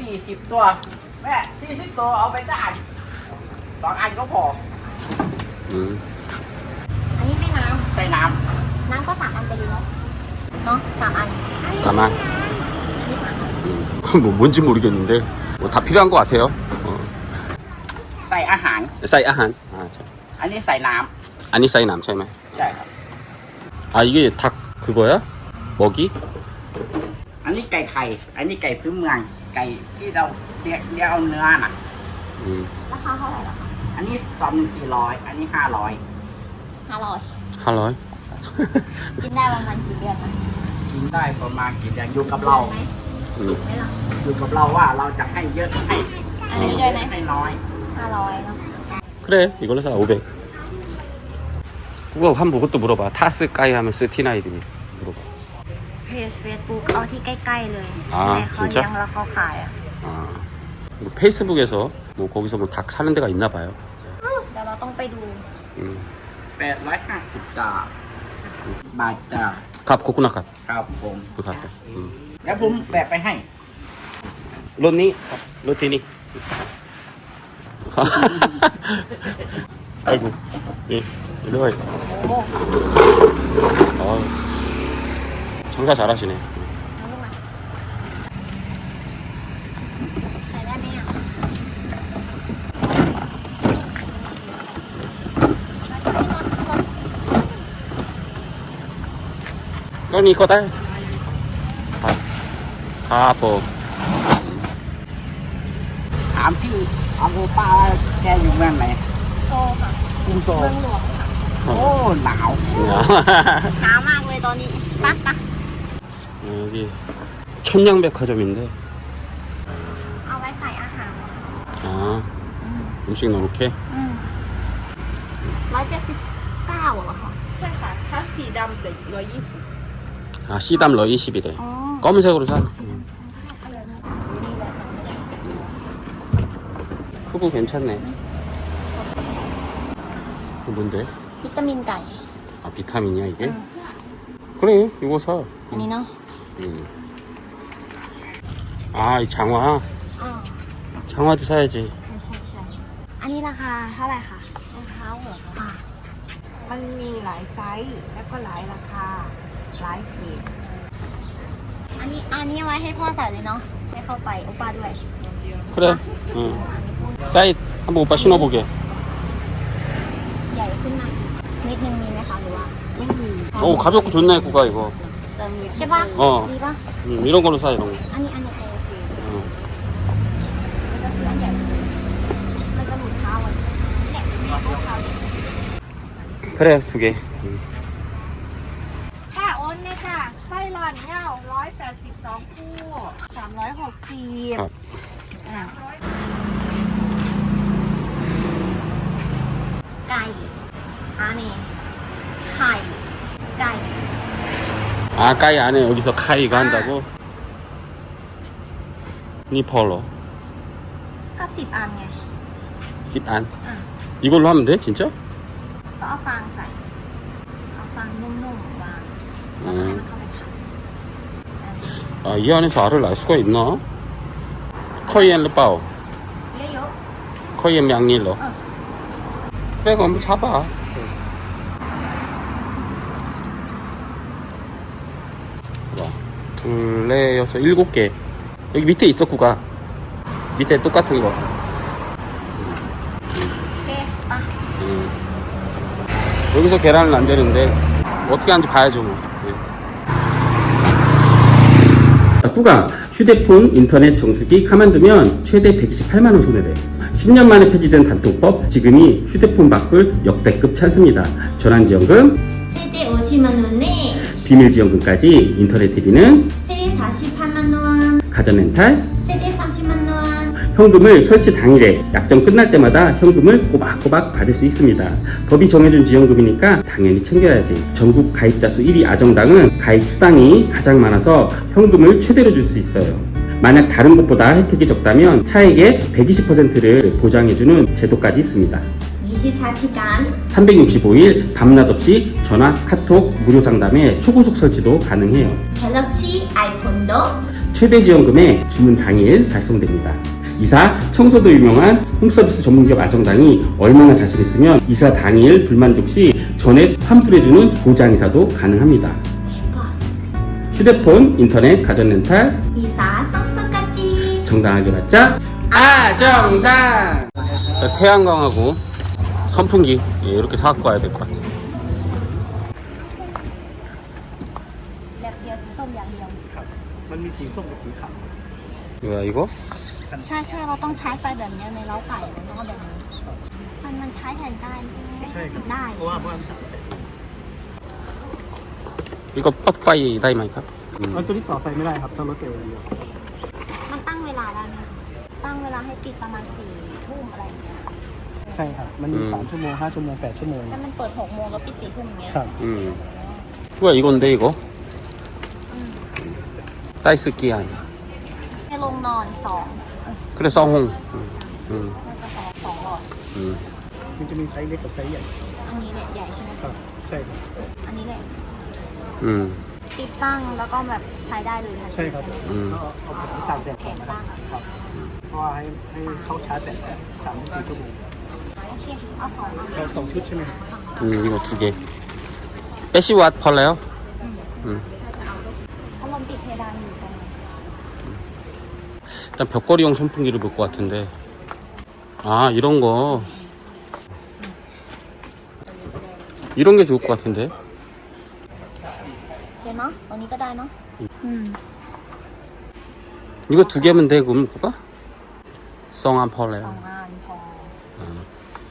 สี่สิบตัว แม่สี่สิบตัวเอาไปได้อันสองอันก็พอ 음. อันนี้ให้น้ ใส่น้ ำ น้ำก็สามอันไปดีเนาะ เนาะสามอัน 싸만. อันนี้สามอัน 음. 뭐 뭔지 모르겠는데 뭐 다 필요한 것 같아요. 어. ำใส่อาหาร 사이 아한. 아, 참. อันนี้ใส่น้ 아니 사이 남차이만. ำใช่ครับ 아 이게 닭 그거야? 먹이? อันนี้ไก่ไข่ อันนี้ไก่พื้นเมือง ไก่ที่เราเรียกเรียกเอาเนื้อน่ะ 음. ราคาเท่าไหร่ล่ะคะ อันนี้สองหนึ่งสี่ร้อยอันนี้ห้าร้อย ห้าร้อย 할로이. กินได้ประมาณกี่เดือนนะ กินได้ประมาณกี่เดือนอยู่กับเรา ไหม 음. ไม่หรอก อยู่กับเราว่าเราจะให้เยอะให้ อันนี้ด้วยไหม ให้น้อย ห้าร้อยเนาะ 그래 이걸로 사 500. 그거 한 그것도 물어봐. 타스 까이 하면 스티나이드니 물어봐. เพจเฟซบุ๊กเอาที่ใกล้ๆเลย อ่า ให้เขา จริง เลี้ยงแล้วเขาขายอ่ะ 아. 뭐 페이스북에서 뭐 거기서 뭐 닭 사는 데가 있나 봐요. เดี๋ยวเราต้องไปดู 음. แปดร้อยห้าสิบจานบาทจ้า 갑 코코넛 갑. ครับผม 그 갑. 음. แล้วผมแบกไปให้ 로니 로티니. 아이고. 예. 이리 와. โอ้ 아. 장사 잘하시네. เอาลูกมาใส่ได้ไหมอ่ะ ก็นี่ก็ได้ครับครับผม ถามพี่ถามโอป้าว่าแกอยู่เมืองไหน โซค่ะ กรุงโซล เมืองหลวงค่ะ โอ้หนาว หนาวมากเลยตอนนี้ปะปะ 여기 천양백화점인데 เอาไว้ใส่อาหาร 아 음식 넣어놓게 ร้อยเจ็ดสิบเก้าเหรอคะ ใช่ค่ะ ถ้าสีดำจะร้อยยี่สิบ 아 C담 러 20이래 อ๋อ 검은색으로 사 เอาเลยนะนี่เลยค่ะ 크고 괜찮네 이거 뭔데? วิตามินไก่ 아 비타민이야 이게? 응. 그래 이거 사 อันนี้เนาะ 음. 아이 장화 อ๋อ 장화도 사야지 ใช่ใช่ใช่อันนี้ราคาเท่าไหร่คะ รองเท้าเหรอคะ อ่า มันมีหลายไซส์ แล้วก็หลายราคา หลายเกรด อันนี้อันนี้เอาไว้ให้พ่อใส่เลยเนาะให้เข้าไปโอป้าด้วย 그래 응. 사이 한번 오빠 신어보게 ใหญ่ขึ้นมานิดนึงมีไหมคะหรือว่า ไม่มี 오 가볍고 좋네 구가 이거 จะมี ใช่ปะ อ๋อ มีปะ 음, 이런 걸로 사 이런 거 อันนี้อันนี้โอเค 응. มันจะซื้ออันใหญ่มันจะหลุดเท้าอ่ะเนี่ยเนี่ยเข้าเท้าเนี่ย 그래 두개 ค่ะโอนเลยค่ะไส้หลอนเง่าร้อยแปดสิบสองคู่สามร้อยหกสิบ ครับ อ่า ไก่อันนี้ไข่ ไก่ 아 까이 안에 여기서 카이가 한다고? 니 펄러 ก็สิบอันไง 씹안 응. 이걸로 하면 돼 진짜? ก็เอาฟางใส่ เอาฟางนุ่มๆวางแล้วก็ให้มันเข้าไปขัด 아 이 안에서 알을 날 수가 있나? 커이엔 르빠오 เยอะ 커이엔 양닐러 응. 그래 그럼 한번 사봐 와, 둘, 넷, 여섯, 일곱 개. 여기 밑에 있어, 구가. 밑에 똑같은 거. 네, 아. 음. 여기서 계란을 안 되는데, 어떻게 하는지 봐야죠, 뭐. 네. 구강 휴대폰 인터넷 정수기 가만두면 최대 118만원 손해배 10년 만에 폐지된 단통법 지금이 휴대폰 바꿀 역대급 찬스입니다 전환지원금 최대 50만원 비밀 지원금까지 인터넷 TV는 세대 48만 원, 가전 렌탈, 세대 30만 원. 현금을 설치 당일에 약정 끝날 때마다 현금을 꼬박꼬박 받을 수 있습니다. 법이 정해준 지원금이니까 당연히 챙겨야지. 전국 가입자 수 1위 아정당은 가입 수당이 가장 많아서 현금을 최대로 줄 수 있어요. 만약 다른 곳보다 혜택이 적다면 차액의 120%를 보장해주는 제도까지 있습니다. 24시간. 365일 밤낮 없이 전화, 카톡, 무료 상담에 초고속 설치도 가능해요. 갤럭시 아이폰도. 최대 지원금에 주문 당일 발송됩니다. 이사 청소도 유명한 홈서비스 전문기업 아정당이 얼마나 자신 있으면 이사 당일 불만족 시 전액 환불해주는 보장이사도 가능합니다. 휴대폰, 인터넷, 가전 렌탈. 이사 쏙쏙까지. 정당하게 받자. 아정당! 태양광하고 선풍기 예, 이렇게 사갖고 와야 될 것 같아 แบบเดียวสีส้มอย่างเดียว มันมีสีส้มกับสีขาว 뭐야 이거? ใช่ใช่เราต้องใช้ไฟแบบเนี้ยในเล้าไก่มันต้องเอาแบบนี้ มันมันใช้แทนได้ใช่ได้ เพราะว่าเพราะว่ามันสามแสน 이거 뻑파이 다이마이카? 음. มันตัวนี้ต่อไฟไม่ได้ครับโซลาร์เซลล์อย่างเดียว มันตั้งเวลาได้ไหมตั้งเวลาให้ติดประมาณสี่ทุ่มอะไรอย่างเงี้ย ใ ช่ครับ มันมี อืม สามชั่วโมงห้าชั่วโมงแปดชั่วโมง ถ้ามันเปิดหกโมงแล้วปิดสี่ทุ่มอย่างเงี้ย ครับ 음. 뭐야 이건데 이거? อืม 다이스키 아니 ให้ลงนอนสองเออ 그래 쌍홍 음. 음. น่าจะสองสองหลอด 음. มันจะมีไซส์เล็กกับไซส์ใหญ่ อันนี้แหละใหญ่ใช่ไหม ครับ ใช่ครับ อันนี้แหละ 음. ติดตั้งแล้วก็แบบใช้ได้เลยทันที ใช่ครับ ไหม 음. ก็เอาเอาผมตากแดดก่อนนะครับครับเพราะว่าให้ให้เขาชาร์จแบตสามถึงสี่ชั่วโมง 음, 이거 두 개. 빼시 왓 팔래요? 음. 일단 벽걸이용 선풍기를 볼 것 같은데. 아, 이런 거. 이런 게 좋을 것 같은데. 되나? 언니가 되나? 음. 이거 두 개면 돼, 그럼 그거? 성안 펄레요. 성안.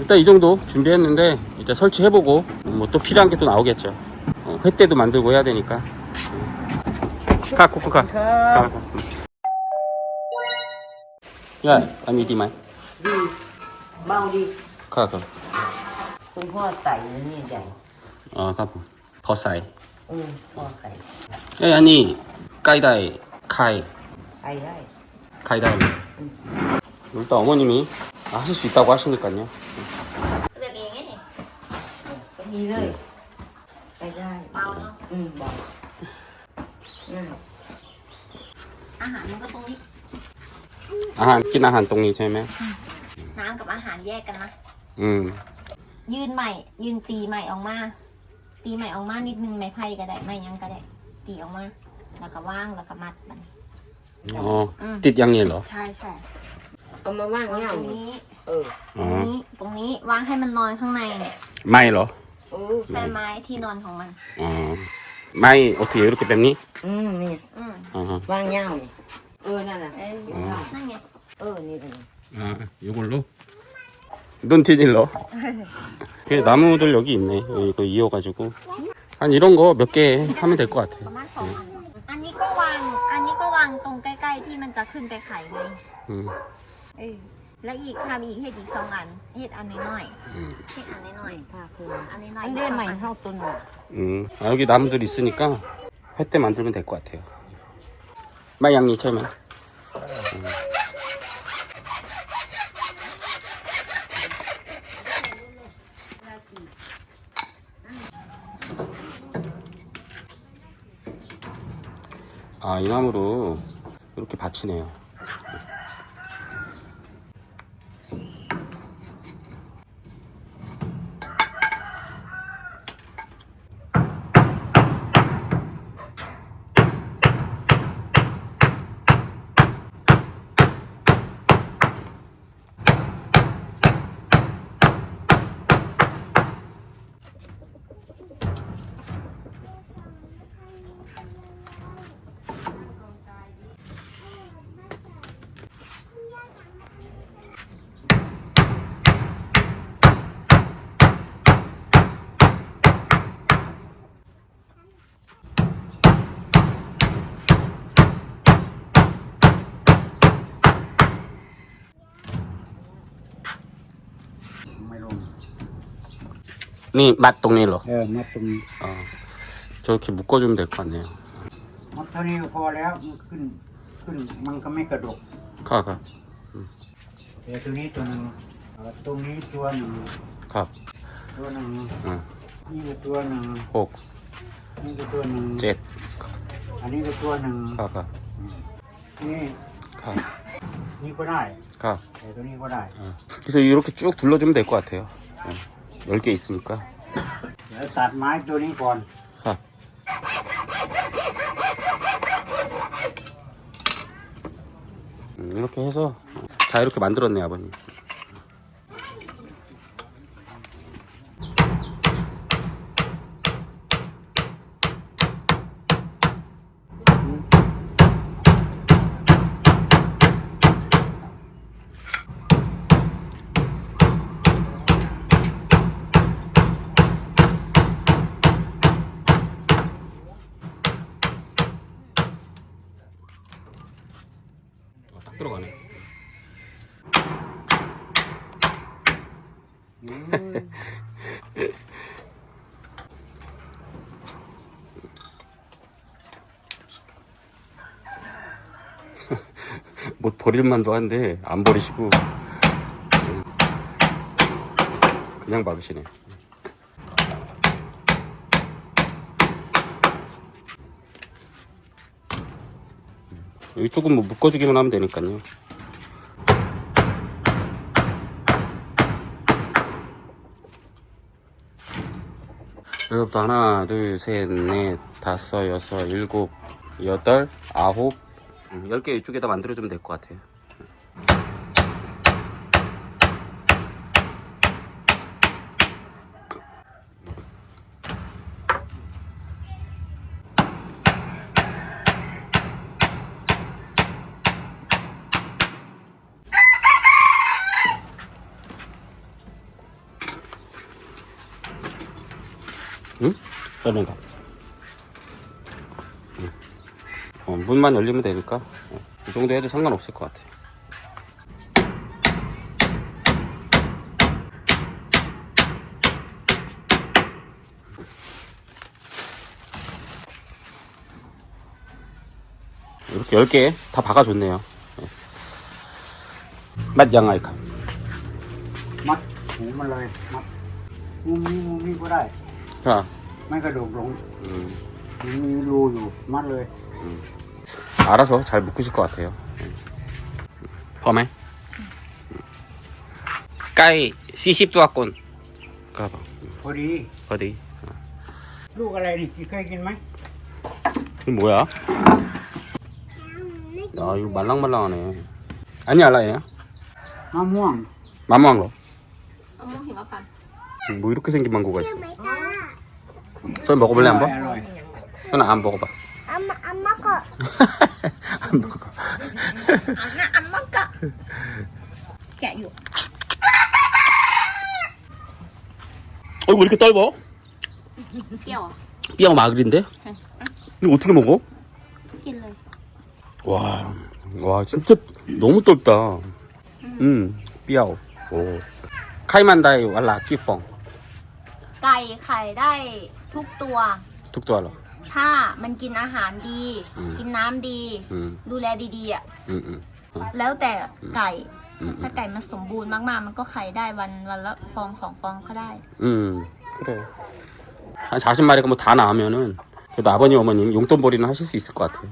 일단 이 정도 준비했는데 이제 설치해보고 뭐 또 필요한 게 또 나오겠죠. 어, 횟대도 만들고 해야 되니까. 음. 가 코코 가. 가. 가. 야 아니 디만 ดีเบาดี 가 가. คุณพ่อใส่แล้วนี่ใหญ่ 어 가보. 버사이. เออพ่อใส่ 야 아니 까이다이 카이 ไอ้ได้ 카이다이. 일단 어머님이 하실 수 있다고 하시니까요. เลือกเองไงเนี่ย ก็ดีเลยไปได้ เบาเนาะ อืมเบาง่าย อาหารมันก็ตรงนี้ 아한 낀 아한 똥이 쟤매. น้ำกับอาหารแยกกันนะ 음. ยืนใหม่ ยืนตีใหม่ออกมา ตีใหม่ออกมานิดนึงไม้ไผ่ก็ได้ไม้หยังก็ได้ ตีออกมา แล้วก็ว่างแล้วก็มัดมัน 어. 띠양일러. ใช่ใช่ เอามาว่าง วาง เงา ตรง นี่ นี้ เออ ตรง 어. นี้ ตรงนี้วางให้มันนอนข้างในเนี่ย 마일러. โอ้ ใช่ไม้ที่นอนของมัน 어. 마이 어떻게 이렇게 뺍니? อืมนี่ อืม 어허. ว่างเงานี่เออนั่นน่ะ เอ้ย อ๋อ นั่นไง เออนี่เป็น 아, 이걸로? 눈 티닐러. 그 나무들 여기 있네. 이거 이어가지고. 한 이런 거 몇 개 하면 될 것 ป 같아. ระมาณสองอัน อันนี้ก็วาง อันนี้ก็วางตรงใกล้ๆที่มันจะขึ้นไปไข่ไง 음, เออแล้วอีกทำอีกเห็ดอีกสองอันเห็ดอันน้อย 음, ๆเห็ดอันน้อย ผ้าคือ ๆอันน้อย อัน ๆ เด้ใหม่เท่าต้นหมด 음. 아, 여기 나무들 있으니까 횟대 만들면 될 것 같아요. 마양니 처음에. 음. 아, 이 나무로 이렇게 받치네요. นี่มัดตรงนี้เหรอ เออมัดตรงนี้ 어, 저렇게 묶어주면 될 것 같네요. มัดเท่านี้ก็พอแล้วมันขึ้นขึ้นมันก็ไม่กระดก 가, 가, เดี๋ยวตัวนี้ตัวหนึ่งเอาตรงนี้ตัวหนึ่ง 가, ตัวหนึ่ง 응, นี่ก็ตัวหนึ่ง 혹, นี่ก็ตัวหนึ่ง 젯, อันนี้ก็ตัวหนึ่ง 가, 가, นี่ 가, นี่ก็ได้ 가. แต่ตัวนี้ก็ได้ 어. 그래서 이렇게 쭉 둘러주면 될 것 같아요. 어, 10개 있으니까. เดี๋ยวตัดไม้ตัวนี้ก่อน 가. 음, 이렇게 해서 다 이렇게 만들었네 아버님. 못 버릴 만도 한데 안 버리시고 그냥 막으시네. 이쪽은 뭐 묶어주기만 하면 되니까요. 여기부터 하나, 둘, 셋, 넷, 다섯, 여섯, 일곱, 여덟, 아홉, 음, 열개 이쪽에다 만들어주면 될 것 같아요. 응? 열린 가. 응. 어, 문만 열리면 되니까 어, 이 정도 해도 상관없을 것 같아. 이렇게 10개 다 박아줬네요. 네. 맛 양알카. มัดหูมันเลยมัดมุมนี้มุมนี้ก็ได้ 자, ไม่กระดกลง 음, มันมีรูอยู่มัดเลย 알아서 잘 묶으실 것 같아요. 범해. 까이 시십도 왔군. 가봐. 어디? 어디? 누가라니 기까이긴만. 뭐야? 아 이거 말랑말랑하네. 아니야 라이야. 마무왕. 마무왕 거. 음, 뭐 이렇게 생긴 망고가 있어. 저 먹어볼래 한번? 저는 안 먹어봐. 먹어. 안 먹어 อ่ะนะอัมมักกะแกะอยู่ 어이구 왜 이렇게 떫어? เปรี้ยวอ่ะ 삐약 마글인데? 이거 어떻게 먹어? กินเลย 와, 와 진짜 너무 떫다. 음, 삐아오. 오. 카이만다이 왈라 끼펑. ไก่ไข่ได้ทุกตัว 툭도 알라. ถ้ามันกินอาหารดี อืม กินน้ำดี 음, ดูแลดีๆอ่ะ 음, 음, 어, แล้วแต่ไก่ 음, ถ้า 음, ไก่มันสมบูรณ์มากๆ มันก็ไข่ได้วันวันละฟองสองฟองก็ได้ 음, 그래. 한 40마리가 뭐 다 나오면은 그래도 아버님 어머님 용돈벌이는 하실 수 있을 것 같아요.